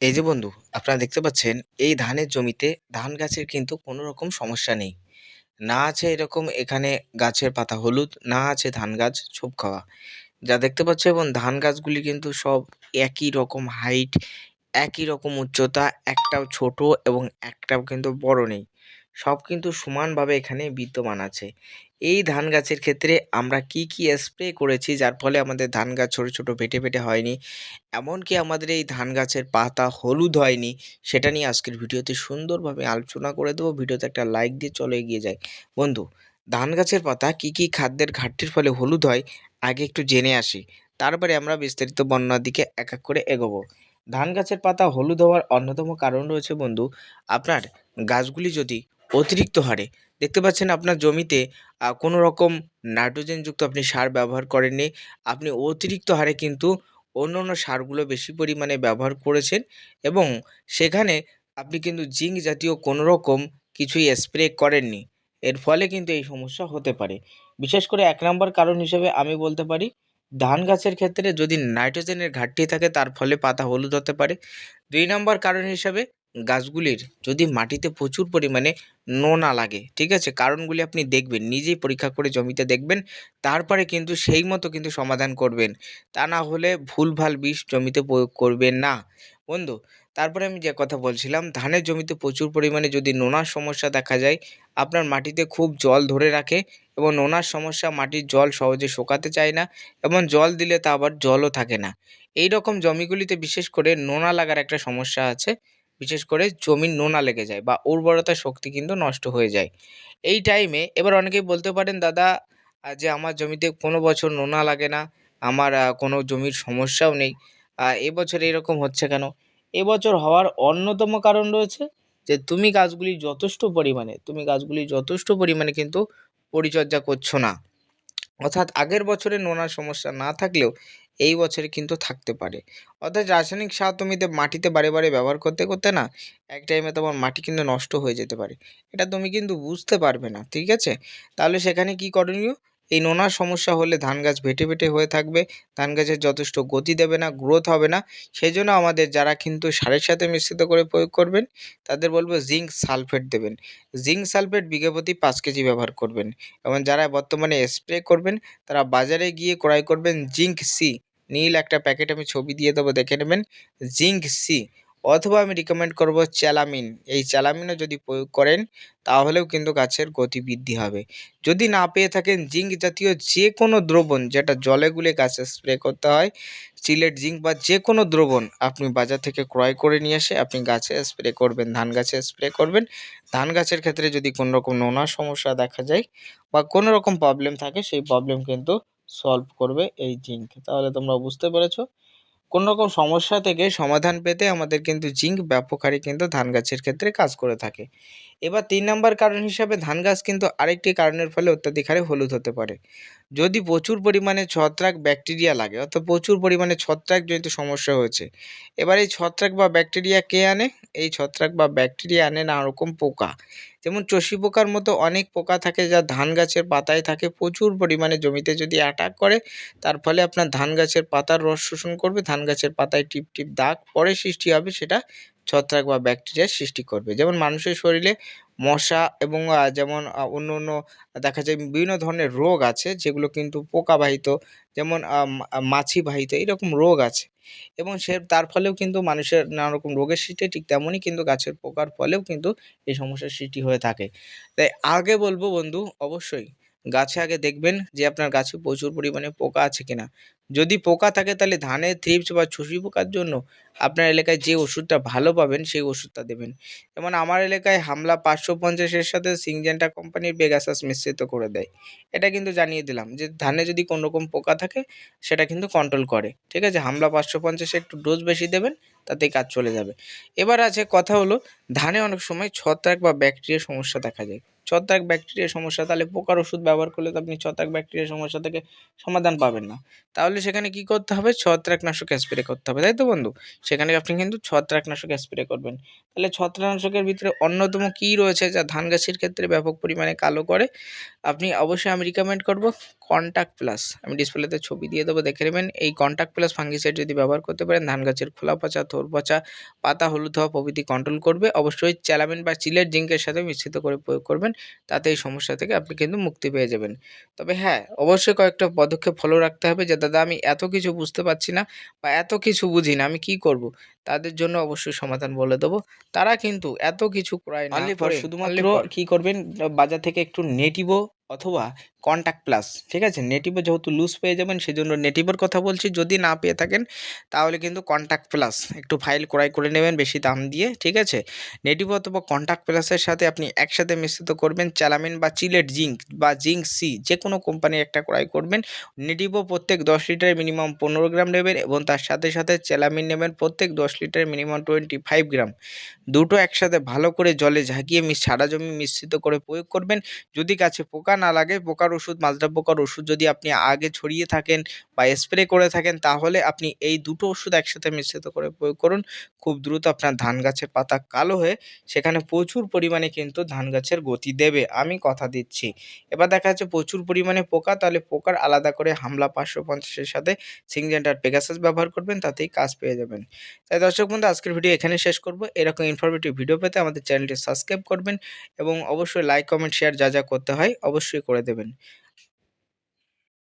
এই যে বন্ধু, আপনারা দেখতে পাচ্ছেন, এই ধানের জমিতে ধান গাছের কিন্তু কোনো রকম সমস্যা নেই। না আছে এরকম এখানে গাছের পাতা হলুদ, না আছে ধান গাছ ছোপ খাওয়া। যা দেখতে পাচ্ছ এবং ধান গাছগুলি কিন্তু সব একই রকম হাইট একই রকম উচ্চতা, একটাও ছোট এবং একটাও কিন্তু বড় নেই। সব কিন্তু সমানভাবে এখানে বিদ্যমান আছে। এই ধান গাছের ক্ষেত্রে আমরা কি কি স্প্রে করেছি? যার ফলে আমাদের ধান গাছ ছোটো ছোটো, ফেটে ফেটে হয়নি। এমনকি আমাদের এই ধান গাছের পাতা হলুদ হয়নি, সেটা নিয়ে আজকের ভিডিওতে সুন্দরভাবে আলোচনা করে দেবো। ভিডিওতে একটা লাইক দিয়ে চলে এগিয়ে যায় বন্ধু, ধান গাছের পাতা কি কি খাদ্যের ঘাটতির ফলে হলুদ হয়? আগে একটু জেনে আসি। তারপরে আমরা বিস্তারিত বন্যার দিকে এক এক করে এগোবো। ধান গাছের পাতা হলুদ হওয়ার অন্যতম কারণ রয়েছে বন্ধু, আপনার গাছগুলি যদি অতিরিক্ত হারে দেখতে পাচ্ছেন আপনার জমিতে কোনো রকম নাইট্রোজেনযুক্ত আপনি সার ব্যবহার করেননি। আপনি অতিরিক্ত হারে কিন্তু অন্য অন্য সারগুলো বেশি পরিমাণে ব্যবহার করেছেন এবং সেখানে আপনি কিন্তু জিঙ্ক জাতীয় কোনো রকম কিছুই স্প্রে করেননি। এর ফলে কিন্তু এই সমস্যা হতে পারে। বিশেষ করে এক নম্বর কারণ হিসেবে আমি বলতে পারি, ধান গাছের ক্ষেত্রে যদি নাইট্রোজেনের ঘাটতি থাকে তার ফলে পাতা হলুদ হতে পারে। দুই নম্বর কারণ হিসাবে গাছগুলির যদি মাটিতে প্রচুর পরিমাণে নোনা লাগে, ঠিক আছে? কারণগুলি আপনি দেখবেন, নিজেই পরীক্ষা করে জমিতে দেখবেন, তারপরে কিন্তু সেই মতো কিন্তু সমাধান করবেন। তা না হলে ভুলভাল বিষ জমিতে প্রয়োগ করবেন না। বন্ধু, তারপরে আমি যে কথা বলছিলাম, ধানের জমিতে প্রচুর পরিমাণে যদি নোনার সমস্যা দেখা যায়, আপনার মাটিতে খুব জল ধরে রাখে এবং নোনার সমস্যা মাটির জল সহজে শোকাতে চায় না এবং জল দিলে তা আবার জলও থাকে না। এই রকম জমিগুলিতে বিশেষ করে নোনা লাগার একটা সমস্যা আছে। বিশেষ করে জমির নোনা লেগে যায় বা উর্বরতা শক্তি কিন্তু নষ্ট হয়ে যায়। এই টাইমে এবার অনেকেই বলতে পারেন, দাদা যে আমার জমিতে কোনো বছর নোনা লাগে না, আমার কোনো জমির সমস্যাও নেই এবছর এরকম হচ্ছে কেন? এবছর হওয়ার অন্যতম কারণ রয়েছে যে, তুমি গাছগুলি যথেষ্ট পরিমাণে, তুমি গাছগুলি যথেষ্ট পরিমাণে কিন্তু পরিচর্যা করছ না। অর্থাৎ আগের বছরে নোনার সমস্যা না থাকলেও এই বছরে কিন্তু থাকতে পারে। অর্থাৎ রাসায়নিক সার তুমি মাটিতে বারে বারে ব্যবহার করতে করতে না, এক টাইমে তোমার মাটি কিন্তু নষ্ট হয়ে যেতে পারে। এটা তুমি কিন্তু বুঝতে পারবে না, ঠিক আছে? তাহলে সেখানে কী করণীয়? এই নোনার সমস্যা হলে ধান গাছ ভেটে ভেটে হয়ে থাকবে। ধান গাছের যথেষ্ট গতি দেবে না গ্রোথ হবে না। সেই জন্য আমাদের যারা কিন্তু সারের সাথে মিশ্রিত করে প্রয়োগ করবেন, তাদের বলব জিঙ্ক সালফেট দেবেন। জিঙ্ক সালফেট বিঘে প্রতি পাঁচ কেজি ব্যবহার করবেন এবং যারা বর্তমানে স্প্রে করবেন, তারা বাজারে গিয়ে ক্রয় করবেন জিঙ্ক সি নীল একটা প্যাকেট আমি ছবি দিয়ে দেবো, দেখে নেবেন। জিঙ্ক সি অথবা আমি রিকমেন্ড করব চ্যালামিন এই চ্যালামিনও যদি প্রয়োগ করেন, তাহলেও কিন্তু গাছের গতি বৃদ্ধি হবে। যদি না পেয়ে থাকেন, জিঙ্ক জাতীয় যে কোনো দ্রবণ যেটা জলে গুলে গাছে স্প্রে করতে হয়, সিলেট জিঙ্ক বা যে কোনো দ্রবণ আপনি বাজার থেকে ক্রয় করে নিয়ে এসে আপনি গাছে স্প্রে করবেন, ধান গাছে স্প্রে করবেন। ধান গাছের ক্ষেত্রে যদি কোনো রকম নোনার সমস্যা দেখা যায় বা কোনো রকম প্রবলেম থাকে, সেই প্রবলেম কিন্তু সলভ করবে এই জিঙ্ক। তাহলে তোমরা বুঝতে পেরেছ। কোনো রকম সমস্যা থেকে সমাধান পেতে আমাদের কিন্তু জিঙ্ক ব্যাপক হারে কিন্তু ধান গাছের ক্ষেত্রে কাজ করে থাকে। এবার তিন নম্বর কারণ হিসাবে ধান গাছ কিন্তু আরেকটি কারণের ফলে অত্যাধিক হারে হলুদ হতে পারে। যদি প্রচুর পরিমাণে ছত্রাক ব্যাকটেরিয়া লাগে, অর্থাৎ প্রচুর পরিমাণে ছত্রাকজনিত সমস্যা হয়েছে, এবার এই ছত্রাক বা ব্যাকটেরিয়া কে আনে? এই ছত্রাক বা ব্যাকটেরিয়া আনে নানা রকম পোকা। যেমন চষি পোকার মতো অনেক পোকা থাকে যা ধান গাছের পাতায় থাকে, প্রচুর পরিমাণে জমিতে যদি অ্যাটাক করে, তার ফলে আপনার ধান গাছের পাতার রস শোষণ করবে, ধান গাছের পাতায় টিপ টিপ দাগ পরে সৃষ্টি হবে, সেটা ছত্রাক বা ব্যাকটেরিয়ার সৃষ্টি করবে। যেমন মানুষের শরীরে মশা এবং যেমন অন্য অন্য দেখা যায় বিভিন্ন ধরনের রোগ আছে যেগুলো কিন্তু পোকাবাহিত, যেমন মাছিবাহিত এরকম রোগ আছে। এবং সে, তার ফলেও কিন্তু মানুষের নানা রকম রোগের সৃষ্টি, ঠিক তেমনই কিন্তু গাছের পোকার ফলেও কিন্তু এই সমস্যার সৃষ্টি হয়ে থাকে। তাই আগে বলব বন্ধু, অবশ্যই গাছে আগে দেখবেন যে আপনার গাছে প্রচুর পরিমাণে পোকা আছে কিনা। যদি পোকা থাকে তাহলে ধানের থ্রিপস বা ছুসি পোকার জন্য আপনার এলাকায় যে ওষুধটা ভালো পাবেন, সেই ওষুধটা দেবেন। যেমন আমার এলাকায় হামলা পাঁচশো পঞ্চাশের সাথে সিংজেন্টা কোম্পানির বেগাসাস মিশ্রিত করে দেয়। এটা কিন্তু জানিয়ে দিলাম যে ধানে যদি কোনো রকম পোকা থাকে, সেটা কিন্তু কন্ট্রোল করে। ঠিক আছে? হামলা পাঁচশো পঞ্চাশে একটু ডোজ বেশি দেবেন, তাতেই কাজ চলে যাবে। এবার আছে কথা হলো, ধানে অনেক সময় ছত্রাক বা ব্যাকটেরিয়ার সমস্যা দেখা যায়। ছত্রাক ব্যাকটেরিয়ার সমস্যা, তাহলে পোকার ওষুধ ব্যবহার করলে তো আপনি ছত্রাক ব্যাকটেরিয়ার সমস্যা থেকে সমাধান পাবেন না। তাহলে সেখানে কি করতে হবে? ছত্রাকনাশক স্প্রে করতে হবে, তাই তো বন্ধু? সেখানে আপনি কিন্তু ছত্রাকনাশক স্প্রে করবেন। তাহলে ছত্রাকনাশকের ভিতরে অন্যতম কি রয়েছে? যা ধান গাছের ক্ষেত্রে ব্যাপক পরিমাণে কালো করে, আপনি অবশ্যই আমি রিকমেন্ড করব কন্টাক্ট প্লাস আমি ডিসপ্লেতে ছবি দিয়ে দেবো, দেখে নেবেন। এই কন্টাক্ট প্লাস ফাঙ্গিসাইড যদি ব্যবহার করতে পারেন, ধান গাছের খোলা পচা, থোর পচা, পাতা, হলুদ হওয়া প্রভৃতি কন্ট্রোল করবে। অবশ্যই চ্যালামিন বা চিলের জিঙ্কের সাথে মিশ্রিত করে প্রয়োগ করবেন, তাতে এই সমস্যা থেকে আপনি কিন্তু মুক্তি পেয়ে যাবেন। তবে হ্যাঁ অবশ্যই কয়েকটা পদক্ষেপ ফলো রাখতে হবে যে, দাদা, আমি এত কিছু বুঝতে পারছি না বা এত কিছু বুঝি না আমি কি করব? তাদের জন্য অবশ্যই সমাধান বলে দেবো। তারা কিন্তু এত কিছু ক্রয় না করে শুধুমাত্র কি করবেন? বাজার থেকে একটু নেটিভো অথবা কন্টাক্ট প্লাস ঠিক আছে? নেটিভো যেহেতু লুজ পেয়ে যাবেন সেজন্য নেটিভোর কথা বলছি। যদি না পেয়ে থাকেন তাহলে কিন্তু কন্টাক্ট প্লাস একটু ফাইল ক্রয় করে নেবেন বেশি দাম দিয়ে ঠিক আছে? নেটিভো অথবা কন্টাক্ট প্লাসের সাথে আপনি একসাথে মিশ্রিত করবেন চ্যালামিন বা চিলেট জিঙ্ক বা জিঙ্ক সি যে কোনো কোম্পানির একটা ক্রয় করবেন। নেটিভো প্রত্যেক দশ লিটারে মিনিমাম পনেরো গ্রাম নেবেন এবং তার সাথে সাথে চ্যালামিন নেবেন প্রত্যেক দশ লিটারে মিনিমাম টোয়েন্টি ফাইভ গ্রাম দুটো একসাথে ভালো করে জলে ঝাঁকিয়ে মিশ সারা জমি মিশ্রিত করে প্রয়োগ করবেন। যদি গাছে পোকা না লাগে, পোকার ওষুধ মাজরা পোকার ওষুধ যদি আপনি আগে ছড়িয়ে থাকেন বা স্প্রে করে থাকেন, তাহলে আপনি এই দুটো ওষুধ একসাথে মিশ্রিত করে প্রয়োগ করুন। খুব দ্রুত আপনার ধান গাছের পাতা কালো হয়ে সেখানে প্রচুর পরিমাণে কিন্তু ধান গাছের গতি দেবে। আমি কথা দিচ্ছি। এবার দেখা যাচ্ছে প্রচুর পরিমাণে পোকা, তাহলে পোকার আলাদা করে হামলা পাঁচশো পঞ্চাশের সাথে সিংজেন্টার পেগাসাস ব্যবহার করবেন, তাতেই কাজ পেয়ে যাবেন। তাই দর্শক বন্ধু, আজকের ভিডিও এখানে শেষ করব। এরকম ইনফরমেটিভ ভিডিও পেতে আমাদের চ্যানেলটি সাবস্ক্রাইব করবেন এবং অবশ্যই লাইক কমেন্ট শেয়ার যা যা করতে হয় অবশ্যই করে দেবেন।